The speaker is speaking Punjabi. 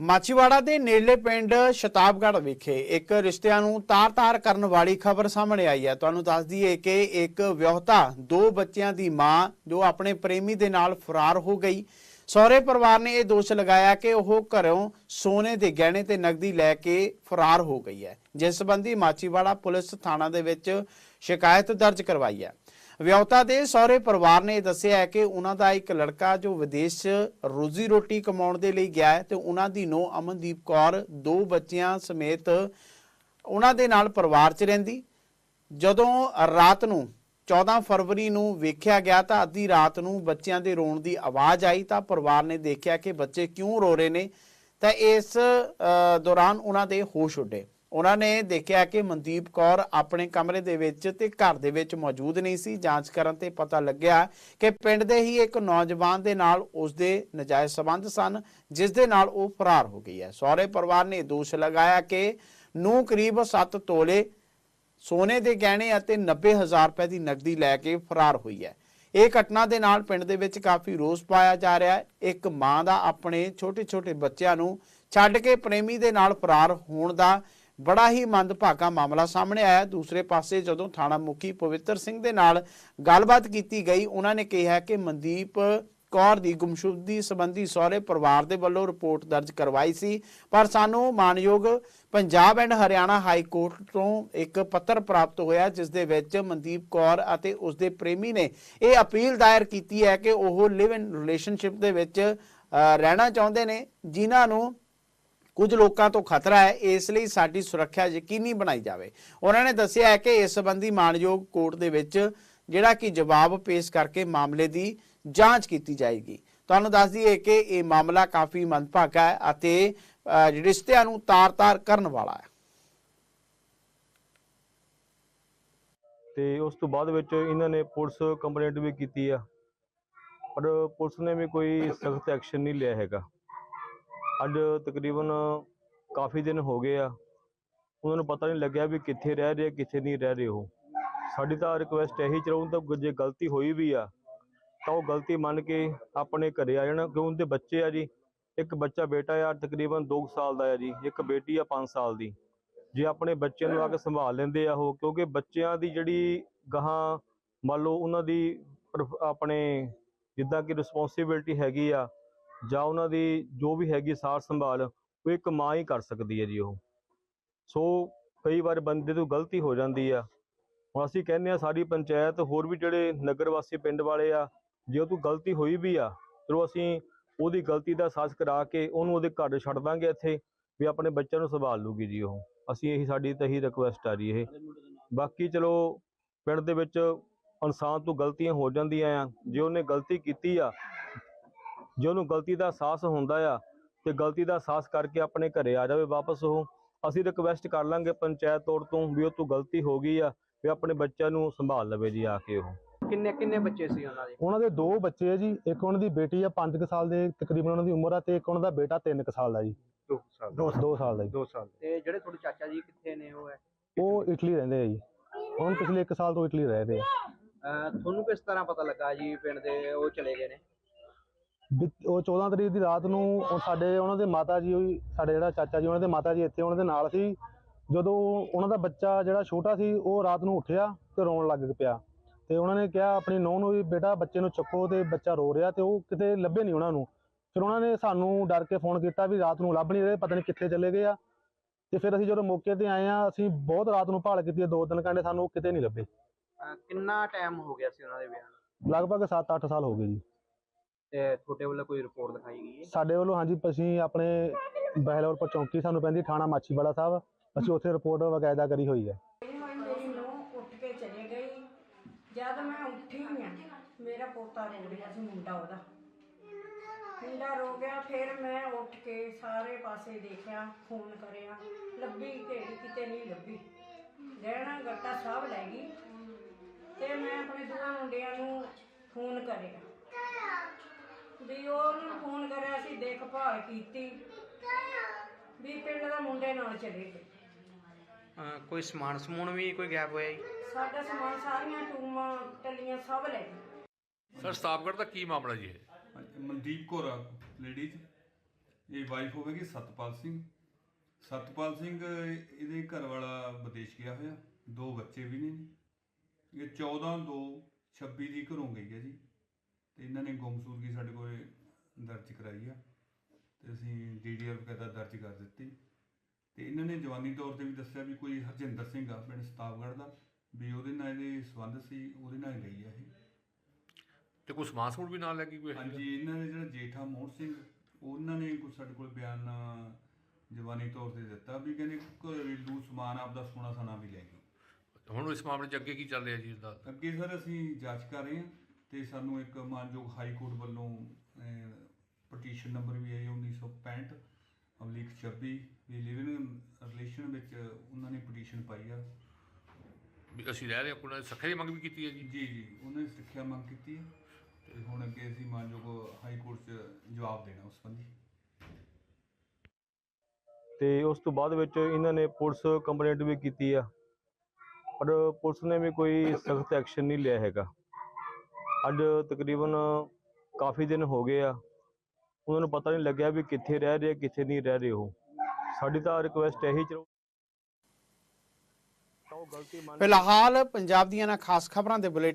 ਮਾਚੀਵਾੜਾ ਦੇ ਨੇੜਲੇ ਪਿੰਡ ਸ਼ਤਾਬਗੜ੍ਹ ਵਿਖੇ ਇੱਕ ਰਿਸ਼ਤਿਆਂ ਨੂੰ ਤਾਰ-ਤਾਰ ਕਰਨ ਵਾਲੀ ਖਬਰ ਸਾਹਮਣੇ ਆਈ ਹੈ। ਤੁਹਾਨੂੰ ਦੱਸ ਦਈਏ ਕਿ ਇੱਕ ਵਿਆਹੁਤਾ, ਦੋ ਬੱਚਿਆਂ ਦੀ ਮਾਂ, ਜੋ ਆਪਣੇ ਪ੍ਰੇਮੀ ਦੇ ਨਾਲ ਫਰਾਰ ਹੋ ਗਈ। ਸਹੁਰੇ ਪਰਿਵਾਰ ਨੇ ਇਹ ਦੋਸ਼ ਲਗਾਇਆ ਕਿ ਉਹ ਘਰੋਂ ਸੋਨੇ ਦੇ ਗਹਿਣੇ ਤੇ ਨਕਦੀ ਲੈ ਕੇ ਫਰਾਰ ਹੋ ਗਈ ਹੈ। ਜਿਸ ਸੰਬੰਧੀ ਮਾਚੀਵਾੜਾ ਪੁਲਿਸ ਥਾਣਾ ਦੇ ਵਿੱਚ ਸ਼ਿਕਾਇਤ ਦਰਜ ਕਰਵਾਈ ਹੈ। ਵਿਆਹੁਤਾ ਦੇ ਸਹੁਰੇ ਪਰਿਵਾਰ ਨੇ ਦੱਸਿਆ ਹੈ ਕਿ ਉਹਨਾਂ ਦਾ ਇੱਕ ਲੜਕਾ ਜੋ ਵਿਦੇਸ਼ 'ਚ ਰੋਜ਼ੀ ਰੋਟੀ ਕਮਾਉਣ ਦੇ ਲਈ ਗਿਆ ਹੈ ਤੇ ਉਹਨਾਂ ਦੀ ਨੋ ਅਮਨਦੀਪ ਕੌਰ ਦੋ ਬੱਚਿਆਂ ਸਮੇਤ ਉਹਨਾਂ ਦੇ ਨਾਲ ਪਰਿਵਾਰ 'ਚ ਰਹਿੰਦੀ। ਜਦੋਂ ਰਾਤ ਨੂੰ 14 ਫਰਵਰੀ ਨੂੰ ਵੇਖਿਆ ਗਿਆ ਤਾਂ ਅੱਧੀ ਰਾਤ ਨੂੰ ਬੱਚਿਆਂ ਦੇ ਰੋਣ ਦੀ ਆਵਾਜ਼ ਆਈ ਤਾਂ ਪਰਿਵਾਰ ਨੇ ਦੇਖਿਆ ਕਿ ਬੱਚੇ ਕਿਉਂ ਰੋ ਰਹੇ ਨੇ। ਤਾਂ ਇਸ ਦੌਰਾਨ ਉਹਨਾਂ ਦੇ ਹੋਸ਼ ਉੱਡੇ। ਉਹਨਾਂ ਨੇ ਦੇਖਿਆ ਕਿ ਮਨਦੀਪ ਕੌਰ ਆਪਣੇ ਕਮਰੇ ਦੇ ਵਿੱਚ ਤੇ ਘਰ ਦੇ ਵਿੱਚ ਮੌਜੂਦ ਨਹੀਂ ਸੀ। ਜਾਂਚ ਕਰਨ ਤੇ ਪਤਾ ਲੱਗਿਆ ਕਿ ਪਿੰਡ ਦੇ ਹੀ ਇੱਕ ਨੌਜਵਾਨ ਦੇ ਨਾਲ ਉਸਦੇ ਨਜਾਇਜ਼ ਸਬੰਧ ਸਨ, ਜਿਸ ਦੇ ਨਾਲ ਉਹ ਫਰਾਰ ਹੋ ਗਈ ਹੈ। ਸਹੁਰੇ ਪਰਿਵਾਰ ਨੇ ਦੋਸ਼ ਲਗਾਇਆ ਕਿ ਨੂੰ ਕਰੀਬ 7 ਤੋਲੇ ਸੋਨੇ ਦੇ ਗਹਿਣੇ ਅਤੇ 90000 ਰੁਪਏ ਦੀ ਨਕਦੀ ਲੈ ਕੇ ਫਰਾਰ ਹੋਈ ਹੈ। ਇਹ ਘਟਨਾ ਦੇ ਨਾਲ ਪਿੰਡ ਦੇ ਵਿੱਚ ਕਾਫੀ ਰੋਸ ਪਾਇਆ ਜਾ ਰਿਹਾ ਹੈ। ਇੱਕ ਮਾਂ ਦਾ ਆਪਣੇ ਛੋਟੇ-ਛੋਟੇ ਬੱਚਿਆਂ ਨੂੰ ਛੱਡ ਕੇ ਪ੍ਰੇਮੀ ਦੇ ਨਾਲ ਫਰਾਰ ਹੋਣ ਦਾ ਬੜਾ ਹੀ ਮੰਦਭਾਗਾ ਮਾਮਲਾ ਸਾਹਮਣੇ ਆਇਆ। ਦੂਸਰੇ ਪਾਸੇ ਜਦੋਂ ਥਾਣਾ ਮੁਖੀ ਪਵਿੱਤਰ ਸਿੰਘ ਦੇ ਨਾਲ ਗੱਲਬਾਤ ਕੀਤੀ ਗਈ, ਉਹਨਾਂ ਨੇ ਕਿਹਾ ਕਿ ਮਨਦੀਪ ਕੌਰ ਦੀ ਗੁੰਮਸ਼ੁਦਗੀ ਸੰਬੰਧੀ ਸਹੁਰੇ ਪਰਿਵਾਰ ਦੇ ਵੱਲੋਂ ਰਿਪੋਰਟ ਦਰਜ ਕਰਵਾਈ ਸੀ। ਪਰ ਸਾਨੂੰ ਮਾਨਯੋਗ Punjab and Haryana high court ਤੋਂ ਇੱਕ ਪੱਤਰ ਪ੍ਰਾਪਤ ਹੋਇਆ, ਜਿਸ ਦੇ ਵਿੱਚ ਮਨਦੀਪ ਕੌਰ ਅਤੇ ਉਸ ਦੇ ਪ੍ਰੇਮੀ ਨੇ ਇਹ ਅਪੀਲ ਦਾਇਰ ਕੀਤੀ ਹੈ ਕਿ ਉਹ ਲਿਵ ਇਨ ਰਿਲੇਸ਼ਨਸ਼ਿਪ ਦੇ ਵਿੱਚ ਰਹਿਣਾ ਚਾਹੁੰਦੇ ਨੇ, ਜਿਨ੍ਹਾਂ ਨੂੰ ਕੁਝ ਲੋਕਾਂ ਤੋਂ ਖਤਰਾ ਹੈ, ਇਸ ਲਈ ਸਾਡੀ ਸੁਰੱਖਿਆ ਯਕੀਨੀ ਬਣਾਈ ਜਾਵੇ। ਉਹਨਾਂ ਨੇ ਦੱਸਿਆ ਹੈ ਕਿ ਇਸ ਸੰਬੰਧੀ ਮਾਨਯੋਗ ਕੋਰਟ ਦੇ ਵਿੱਚ ਜਿਹੜਾ ਕਿ ਜਵਾਬ ਪੇਸ਼ ਕਰਕੇ ਮਾਮਲੇ ਦੀ ਜਾਂਚ ਕੀਤੀ ਜਾਏਗੀ। ਤੁਹਾਨੂੰ ਦੱਸ ਦਈਏ ਕਿ ਇਹ ਮਾਮਲਾ ਕਾਫੀ ਮੰਦਭਾਗਾ ਹੈ ਅਤੇ ਰਿਸ਼ਤਿਆਂ ਨੂੰ ਤਾਰ-ਤਾਰ ਕਰਨ ਵਾਲਾ ਹੈ। ਤੇ ਉਸ ਤੋਂ ਬਾਅਦ ਵਿੱਚ ਇਹਨਾਂ ਨੇ ਪੁਲਿਸ ਕੰਪਲੇਂਟ ਵੀ ਕੀਤੀ ਆ। ਪਰ ਪੁਲਿਸ ਨੇ ਵੀ ਕੋਈ ਸਖਤ ਐਕਸ਼ਨ ਨਹੀਂ ਲਿਆ ਹੈਗਾ। ਅੱਜ ਤਕਰੀਬਨ ਕਾਫੀ ਦਿਨ ਹੋ ਗਏ ਆ। ਉਹਨਾਂ ਨੂੰ ਪਤਾ ਨਹੀਂ ਲੱਗਿਆ ਵੀ ਕਿੱਥੇ ਰਹਿ ਰਹੇ ਕਿੱਥੇ ਨਹੀਂ ਰਹਿ ਰਹੇ ਉਹ। ਸਾਡੀ ਤਾਂ ਰਿਕੁਐਸਟ ਇਹੀ ਚਲਾਉਂ ਤਾਂ ਜੇ ਗਲਤੀ ਹੋਈ ਵੀ ਆ, ਤਾਂ ਉਹ ਗਲਤੀ ਮੰਨ ਕੇ ਆਪਣੇ ਘਰੇ ਆ ਜਾਣ। ਕਿਉਂ? ਉਹਦੇ ਬੱਚੇ ਆ ਜੀ। ਇੱਕ ਬੱਚਾ ਬੇਟਾ ਆ, ਤਕਰੀਬਨ 2 ਸਾਲ ਦਾ ਆ ਜੀ। ਇੱਕ ਬੇਟੀ ਆ 5 ਸਾਲ ਦੀ। ਜੇ ਆਪਣੇ ਬੱਚਿਆਂ ਨੂੰ ਆ ਕੇ ਸੰਭਾਲ ਲੈਂਦੇ ਆ ਉਹ, ਕਿਉਂਕਿ ਬੱਚਿਆਂ ਦੀ ਜਿਹੜੀ ਗਾਹਾਂ, ਮੰਨ ਲਓ ਉਹਨਾਂ ਦੀ ਆਪਣੇ ਜਿੱਦਾਂ ਕਿ ਰਿਸਪੌਂਸਿਬਿਲਟੀ ਹੈਗੀ ਆ ਜਾਂ ਉਹਨਾਂ ਦੀ ਜੋ ਵੀ ਹੈਗੀ ਸਾਰ ਸੰਭਾਲ, ਉਹ ਇੱਕ ਮਾਂ ਹੀ ਕਰ ਸਕਦੀ ਹੈ ਜੀ ਉਹ। ਸੋ ਕਈ ਵਾਰ ਬੰਦੇ ਤੋਂ ਗਲਤੀ ਹੋ ਜਾਂਦੀ ਆ। ਹੁਣ ਅਸੀਂ ਕਹਿੰਦੇ ਆ ਸਾਡੀ ਪੰਚਾਇਤ ਹੋਰ ਵੀ ਜਿਹੜੇ ਨਗਰ ਵਾਸੀ ਪਿੰਡ ਵਾਲੇ ਆ, ਜੇ ਉਹ ਤੋਂ ਗਲਤੀ ਹੋਈ ਵੀ ਆ, ਚਲੋ ਅਸੀਂ ਉਹਦੀ ਗਲਤੀ ਦਾ ਅਹਿਸਾਸ ਕਰਾ ਕੇ ਉਹਨੂੰ ਉਹਦੇ ਘਰ ਛੱਡ ਦਾਂਗੇ ਇੱਥੇ, ਵੀ ਆਪਣੇ ਬੱਚਿਆਂ ਨੂੰ ਸੰਭਾਲ ਲੂਗੀ ਜੀ ਉਹ। ਅਸੀਂ ਇਹੀ ਸਾਡੀ ਤਾਂ ਇਹੀ ਰਿਕੁਐਸਟ ਆ ਜੀ ਇਹ। ਬਾਕੀ ਚਲੋ ਪਿੰਡ ਦੇ ਵਿੱਚ ਇਨਸਾਨ ਤੋਂ ਗਲਤੀਆਂ ਹੋ ਜਾਂਦੀਆਂ ਆ। ਜੇ ਉਹਨੇ ਗਲਤੀ ਕੀਤੀ ਆ ਜੇ ਉਹਨੂੰ ਗਲਤੀ ਦਾ ਅਹਿਸਾਸ ਹੁੰਦਾ ਆ ਤੇ ਗਲਤੀ ਦਾ ਅਹਿਸਾਸ ਕਰਕੇ ਆਪਣੇ ਘਰੇ ਆ ਜਾਵੇ ਵਾਪਸ ਉਹ। ਅਸੀਂ ਰਿਕਵੈਸਟ ਕਰ ਲਾਂਗੇ ਪੰਚਾਇਤ ਤੌਰ ਤੋਂ ਵੀ ਉਹ ਤੋਂ ਗਲਤੀ ਹੋ ਗਈ ਆ ਵੀ ਆਪਣੇ ਬੱਚਿਆਂ ਨੂੰ ਸੰਭਾਲ ਲਵੇ ਜੀ ਆ ਕੇ ਉਹ। ਕਿੰਨੇ ਕਿੰਨੇ ਬੱਚੇ ਸੀ ਉਹਨਾਂ ਦੇ? ਉਹਨਾਂ ਦੇ ਦੋ ਬੱਚੇ ਆ ਜੀ ਇੱਕ ਉਹਨਾਂ ਦੀ ਬੇਟੀ ਆ 5 ਸਾਲ ਦੇ ਤਕਰੀਬਨ ਉਹਨਾਂ ਦੀ ਉਮਰ ਆ ਤੇ ਇੱਕ ਉਹਨਾਂ ਦਾ ਬੇਟਾ 3 ਸਾਲ ਦਾ ਜੀ। 2 ਸਾਲ 2 ਸਾਲ ਦਾ ਜੀ। 2 ਸਾਲ ਤੇ ਜਿਹੜੇ ਤੁਹਾਡੇ ਚਾਚਾ ਜੀ ਕਿੱਥੇ ਨੇ ਉਹ ਹੈ? ਉਹ ਇਟਲੀ ਰਹਿੰਦੇ ਆ ਜੀ। ਹੁਣ ਪਿਛਲੇ 1 ਸਾਲ ਤੋਂ ਇਟਲੀ ਰਹਿ ਰਹੇ ਆ। ਤੁਹਾਨੂੰ ਕਿਸ ਤਰ੍ਹਾਂ ਪਤਾ ਲੱਗਾ ਜੀ ਪਿੰਡ ਦੇ ਉਹ ਚਲੇ ਗਏ ਨੇ? ਉਹ 14 ਤਰੀਕ ਦੀ ਰਾਤ ਨੂੰ ਉਹ ਸਾਡੇ ਉਹਨਾਂ ਦੇ ਮਾਤਾ ਜੀ ਸਾਡੇ ਜਿਹੜਾ ਚਾਚਾ ਜੀ ਉਹਨਾਂ ਦੇ ਮਾਤਾ ਜੀ ਇੱਥੇ ਉਹਨਾਂ ਦੇ ਨਾਲ ਸੀ। ਜਦੋਂ ਉਹਨਾਂ ਦਾ ਬੱਚਾ ਜਿਹੜਾ ਛੋਟਾ ਸੀ ਉਹ ਰਾਤ ਨੂੰ ਉੱਠਿਆ ਤੇ ਰੋਣ ਲੱਗ ਪਿਆ। ਤੇ ਉਹਨਾਂ ਨੇ ਕਿਹਾ ਆਪਣੀ ਨੂੰਹ ਨੂੰ ਵੀ ਬੇਟਾ ਬੱਚੇ ਨੂੰ ਚੁੱਕੋ ਤੇ ਬੱਚਾ ਰੋ ਰਿਹਾ। ਤੇ ਉਹ ਕਿਤੇ ਲੱਭੇ ਨਹੀਂ ਉਹਨਾਂ ਨੂੰ। ਫਿਰ ਉਹਨਾਂ ਨੇ ਸਾਨੂੰ ਡਰ ਕੇ ਫੋਨ ਕੀਤਾ ਵੀ ਰਾਤ ਨੂੰ ਲੱਭ ਨਹੀਂ ਰਹੇ ਪਤਾ ਨਹੀਂ ਕਿੱਥੇ ਚਲੇ ਗਏ ਆ। ਤੇ ਫਿਰ ਅਸੀਂ ਜਦੋਂ ਮੌਕੇ ਤੇ ਆਏ ਆ ਅਸੀਂ ਬਹੁਤ ਰਾਤ ਨੂੰ ਭਾਲ ਕੀਤੀ ਦੋ ਤਿੰਨ ਘੰਟੇ ਸਾਨੂੰ ਕਿਤੇ ਨਹੀਂ ਲੱਭੇ। ਕਿੰਨਾ ਟਾਈਮ ਹੋ ਗਿਆ ਸੀ ਉਹਨਾਂ ਦੇ ਵਿਆਹ ਨੂੰ? ਲਗਭਗ 7-8 ਸਾਲ ਹੋ ਗਏ ਜੀ। ਤੇ ਤੁਹਾਡੇ ਵੱਲੋਂ ਕੋਈ ਰਿਪੋਰਟ ਲਿਖਾਈ ਗਈ ਹੈ? ਸਾਡੇ ਵੱਲੋਂ ਹਾਂਜੀ ਅਸੀਂ ਆਪਣੇ ਬਹਿਲੌਰ ਚੌਂਕੀ ਸਾਨੂੰ ਪੈਂਦੀ ਥਾਣਾ ਮਾਛੀਵਾੜਾ ਸਾਹਿਬ। ਅਸੀਂ ਉੱਥੇ ਰਿਪੋਰਟ ਵਕਾਇਦਾ ਕਰੀ ਹੋਈ ਹੈ। ਮੇਰੀ ਨੂੰਹ ਉੱਠ ਕੇ ਚਲੇ ਗਈ। ਜਦ ਮੈਂ ਉੱਠੀ ਆ ਮੇਰਾ ਪੋਤਾ ਰੋ ਰਿਹਾ ਸੀ ਮੁੰਡਾ ਉਹਦਾ। ਮੁੰਡਾ ਰੋ ਗਿਆ ਫਿਰ ਮੈਂ ਉੱਠ ਕੇ ਸਾਰੇ ਪਾਸੇ ਦੇਖਿਆ ਫੋਨ ਕਰਿਆ। ਲੱਭੀ ਕਿਹੜੀ ਕਿਤੇ ਨਹੀਂ ਲੱਭੀ। ਗਹਿਣਾ ਗੱਟਾ ਸਭ ਲੈ ਗਈ। ਤੇ ਮੈਂ ਆਪਣੇ ਦੋਵਾਂ ਮੁੰਡਿਆਂ ਨੂੰ ਫੋਨ ਕਰਿਆ। ਵੀ ਉਹਨੂੰ ਫੋਨ ਕਰਿਆ ਸੀ ਦੇਖਭਾਲ ਕੀਤੀ। ਵੀ ਪਿੰਡ ਦਾ ਮੁੰਡੇ ਨਾਲ ਚਲੇ ਗਏ। ਕੋਈ ਸਮਾਨ ਸਮੂਨ ਵੀ ਕੋਈ ਗਾਇਬ ਹੋਇਆ ਜੀ? ਸਾਡਾ ਸਮਾਨ ਸਾਰੀਆਂ ਟੂਮਾਂ ਟੱਲੀਆਂ ਸਭ ਲੈ ਗਏ। ਸਰ ਸਤਾਬਗੜ੍ਹ ਦਾ ਕੀ ਮਾਮਲਾ ਜੀ ਇਹ? ਮਨਦੀਪ ਕੌਰ ਲੇਡੀਜ਼। ਇਹ ਵਾਈਫ ਹੋਵੇਗੀ ਸਤਪਾਲ ਸਿੰਘ। ਸਤਪਾਲ ਸਿੰਘ ਇਹਦੇ ਘਰ ਵਾਲਾ ਵਿਦੇਸ਼ ਗਿਆ ਹੋਇਆ। ਦੋ ਬੱਚੇ ਵੀ ਨੇ ਜੀ। ਇਹ 14 2 26 ਦੀ ਘਰੋਂ ਗਈ ਹੈ ਜੀ। ਤੇ ਇਹਨਾਂ ਨੇ ਗੁੰਮਸੂਦਗੀ ਸਾਡੇ ਕੋਲ ਦਰਜ ਕਰਾਈ ਆ ਤੇ ਅਸੀਂ ਡੀਡੀਆਰ ਵਗੈਰਾ ਦਰਜ ਕਰ ਦਿੱਤੀ। ਤੇ ਇਹਨਾਂ ਨੇ ਜਵਾਨੀ ਤੌਰ ਤੇ ਵੀ ਦੱਸਿਆ ਵੀ ਕੋਈ ਹਰਜਿੰਦਰ ਸਿੰਘ ਆ ਪਿੰਡ ਸਤਾਵਗੜ੍ਹ ਦਾ ਵੀ ਉਹਦੇ ਨਾਲ ਇਹਦੇ ਸੰਬੰਧ ਸੀ ਉਹਦੇ ਨਾਲ ਗਈ ਆ ਇਹ। ਤੇ ਕੋਈ ਸਮਾਨ ਸਮੂਨ ਵੀ ਨਾਲ ਲੈ ਕੇ ਕੋਈ? ਹਾਂਜੀ ਇਹਨਾਂ ਦੇ ਜਿਹੜਾ ਜੇਠਾ ਮੋਹਨ ਸਿੰਘ ਉਹਨਾਂ ਨੇ ਕੁਝ ਸਾਡੇ ਕੋਲ ਬਿਆਨ ਜਵਾਨੀ ਤੌਰ ਤੇ ਦਿੱਤਾ ਵੀ ਕਹਿੰਦੇ ਘਰੇਲੂ ਸਮਾਨ ਆਪਦਾ ਸੋਨਾ ਸਨਾ ਵੀ ਲੈ ਗਏ। ਹੁਣ ਇਸ ਮਾਮਲੇ 'ਚ ਅੱਗੇ ਕੀ ਚੱਲ ਰਿਹਾ ਜੀ ਅੱਗੇ ਸਰ ਅਸੀਂ ਜਾਂਚ ਕਰ ਰਹੇ ਹਾਂ। ਤੇ ਸਾਨੂੰ ਇੱਕ ਮਾਨਯੋਗ ਹਾਈ ਕੋਰਟ ਵੱਲੋਂ ਪਟੀਸ਼ਨ ਨੰਬਰ ਵੀ ਆਈ 1965 ਅਮਲੀਕ 26 ਵੀ ਲਿਵਿੰਗ ਰਿਲੇਸ਼ਨ ਵਿੱਚ ਉਹਨਾਂ ਨੇ ਪਟੀਸ਼ਨ ਪਾਈ ਆ। ਵੀ ਅਸੀਂ ਰਹਿ ਰਹੇ ਹਾਂ ਕੋਈ ਸੱਖੇ ਦੀ ਮੰਗ ਵੀ ਕੀਤੀ ਹੈ ਜੀ? ਜੀ ਜੀ ਉਹਨਾਂ ਨੇ ਸਿੱਖਿਆ ਮੰਗ ਕੀਤੀ ਹੈ ਤੇ ਹੁਣ ਅੱਗੇ ਅਸੀਂ ਮਾਨਯੋਗ ਹਾਈ ਕੋਰਟ 'ਚ ਜਵਾਬ ਦੇਣਾ ਉਸ ਸੰਬੰਧੀ। ਤੇ ਉਸ ਤੋਂ ਬਾਅਦ ਵਿੱਚ ਇਹਨਾਂ ਨੇ ਪੁਲਿਸ ਕੰਪਲੇਂਟ ਵੀ ਕੀਤੀ ਆ ਪਰ ਪੁਲਿਸ ਨੇ ਵੀ ਕੋਈ ਸਖਤ ਐਕਸ਼ਨ ਨਹੀਂ ਲਿਆ ਹੈਗਾ। ਅੱਜ ਤਕਰੀਬਨ ਕਾਫੀ ਦਿਨ ਹੋ ਗਏ ਆ। ਉਹਨਾਂ ਨੂੰ ਪਤਾ ਨਹੀਂ ਲੱਗਿਆ ਵੀ ਕਿੱਥੇ ਰਹਿ ਰਹੇ ਕਿੱਥੇ ਨਹੀਂ ਰਹਿ ਰਹੇ ਉਹ। ਸਾਡੀ ਤਾਂ ਰਿਕੁਐਸਟ ਇਹੀ ਚਲੋ ਗਲਤੀ ਫਿਲਹਾਲ ਪੰਜਾਬ ਦੀਆਂ ਨਾ ਖਾਸ ਖਬਰਾਂ ਦੇ ਬੁਲੇਟਿਨ